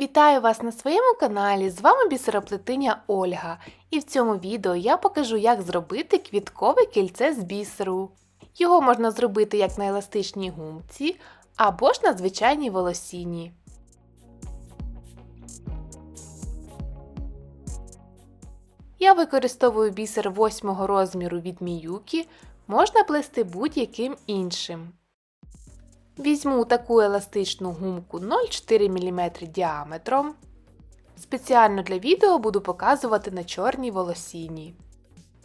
Вітаю вас на своєму каналі. З вами бісероплетиня Ольга. І в цьому відео я покажу, як зробити квіткове кільце з бісеру. Його можна зробити як на еластичній гумці або ж на звичайній волосіні. Я використовую бісер 8 розміру від Міюкі, можна плести будь-яким іншим. Візьму таку еластичну гумку 0,4 мм діаметром. Спеціально для відео буду показувати на чорній волосіні.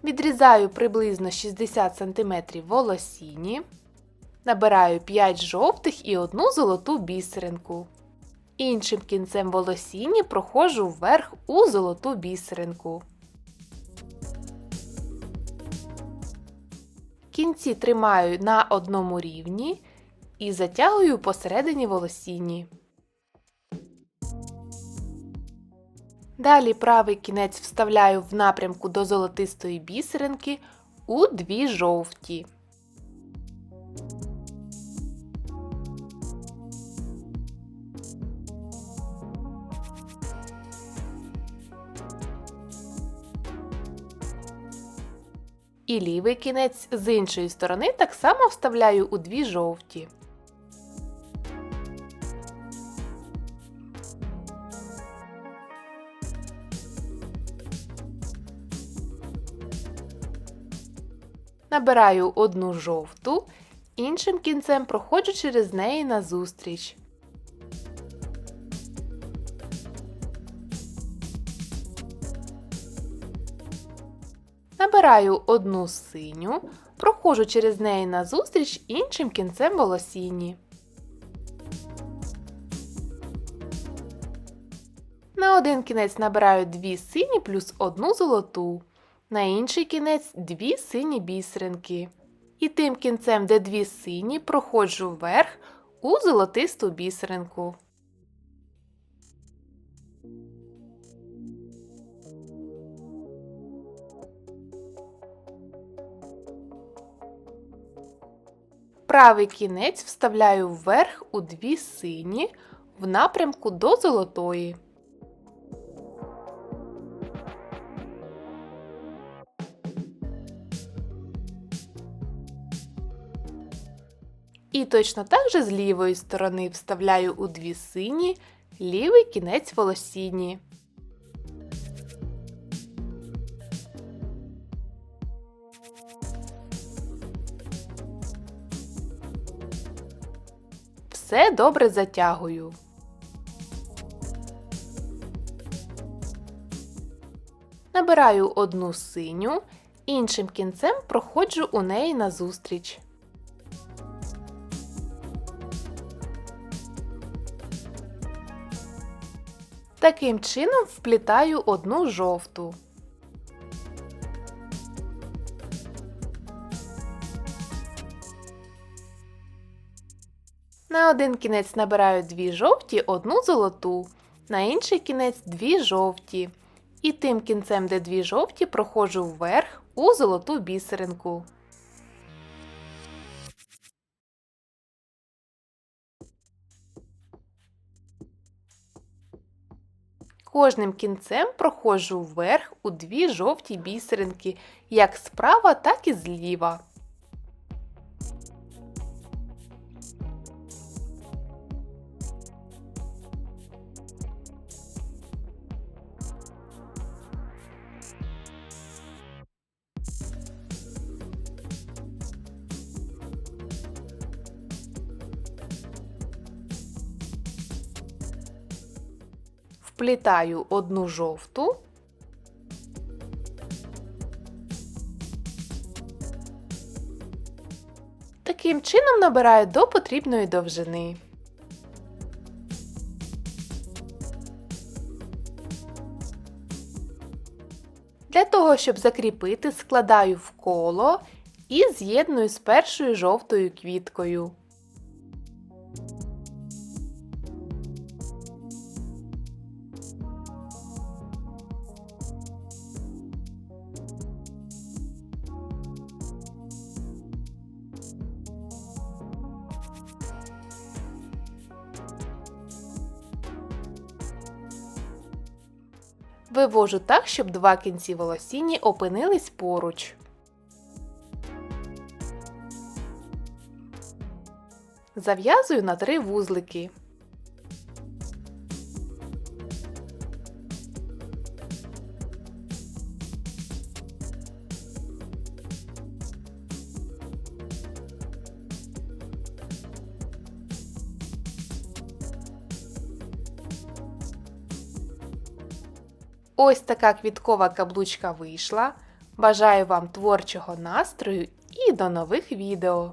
Відрізаю приблизно 60 см волосіні. Набираю 5 жовтих і одну золоту бісеринку. Іншим кінцем волосіні проходжу вверх у золоту бісеринку. Кінці тримаю на одному рівні і затягую посередині волосіні. Далі правий кінець вставляю в напрямку до золотистої бісеринки у дві жовті. І лівий кінець з іншої сторони так само вставляю у дві жовті. Набираю одну жовту, іншим кінцем проходжу через неї назустріч. Набираю одну синю, проходжу через неї назустріч іншим кінцем волосіні. На один кінець набираю дві сині плюс одну золоту. На інший кінець дві сині бісеринки. І тим кінцем, де дві сині, проходжу вверх у золотисту бісеринку. Правий кінець вставляю вверх у дві сині в напрямку до золотої. І точно так же з лівої сторони вставляю у дві сині лівий кінець волосіні. Все добре затягую. Набираю одну синю, іншим кінцем проходжу у неї назустріч. Таким чином вплітаю одну жовту. На один кінець набираю дві жовті, одну золоту, на інший кінець дві жовті. І тим кінцем, де дві жовті, проходжу вверх у золоту бісеринку. Кожним кінцем проходжу вверх у дві жовті бісеринки, як справа, так і зліва. Вплітаю одну жовту. Таким чином набираю до потрібної довжини. Для того, щоб закріпити, складаю в коло і з'єдную з першою жовтою квіткою. Вивожу так, щоб два кінці волосіння опинились поруч. Зав'язую на три вузлики. Ось така квіткова каблучка вийшла. Бажаю вам творчого настрою і до нових відео!